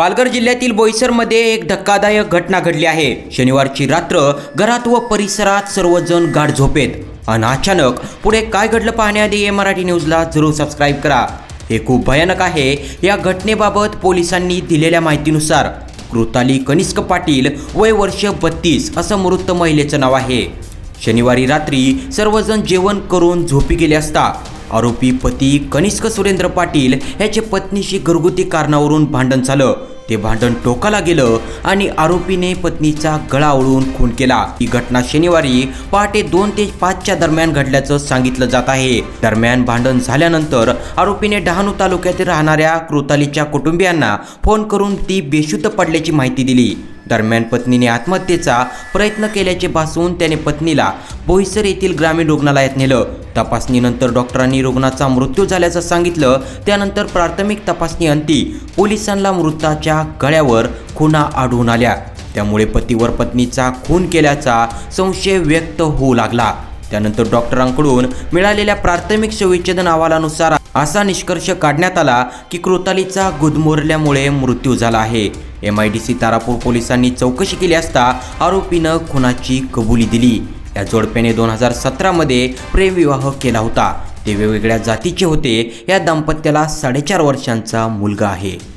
पालघर जिल्ह्यातील बोईसरमध्ये एक धक्कादायक घटना घडली आहे. शनिवारची रात्र घरात व परिसरात सर्वजण गाढ झोपेत. आणि अचानक पुढे काय घडलं पाहण्याआधी ए मराठी न्यूजला जरूर सबस्क्राईब करा. हे खूप भयानक आहे. या घटनेबाबत पोलिसांनी दिलेल्या माहितीनुसार कृताली कनिष्क पाटील वय वर्ष बत्तीस असं मृत महिलेचं नाव आहे. शनिवारी रात्री सर्वजण जेवण करून झोपी गेले असता आरोपी पती कनिष्क सुरेंद्र पाटील याचे पत्नीशी घरगुती कारणावरून भांडण झालं. ते भांडण टोकाला गेलं आणि आरोपीने पत्नीचा गळा ओळून खून केला. ही घटना शनिवारी पहाटे दोन ते पाचच्या दरम्यान घडल्याचं सांगितलं जात आहे. दरम्यान भांडण झाल्यानंतर आरोपीने डहाणू तालुक्यातील राहणाऱ्या कृतालीच्या कुटुंबियांना फोन करून ती बेशुद्ध पडल्याची माहिती दिली. दरम्यान पत्नीने आत्महत्येचा प्रयत्न केल्याचे भासून त्याने पत्नीला बोईसर येथील ग्रामीण रुग्णालयात नेलं. तपासणीनंतर डॉक्टरांनी रुग्णाचा मृत्यू झाल्याचं सांगितलं. त्यानंतर प्राथमिक तपासणी अंती पोलिसांना मृताच्या गळ्यावर खुणा आढळून आल्या. त्यामुळे पतीवर पत्नीचा खून केल्याचा संशय व्यक्त होऊ लागला. त्यानंतर डॉक्टरांकडून मिळालेल्या प्राथमिक शविच्छेदन अहवालानुसार असा निष्कर्ष काढण्यात आला की कृतालीचा गुदमोरल्यामुळे मृत्यू झाला आहे. M I D C Tarapur पोलिसांनी चौकशी केली असता आरोपीनं खुनाची कबुली दिली. या जोडप्याने दोन हजार सतरामध्ये प्रेमविवाह केला होता. ते वेगवेगळ्या जातीचे होते. या दाम्पत्याला साडेचार वर्षांचा मुलगा आहे.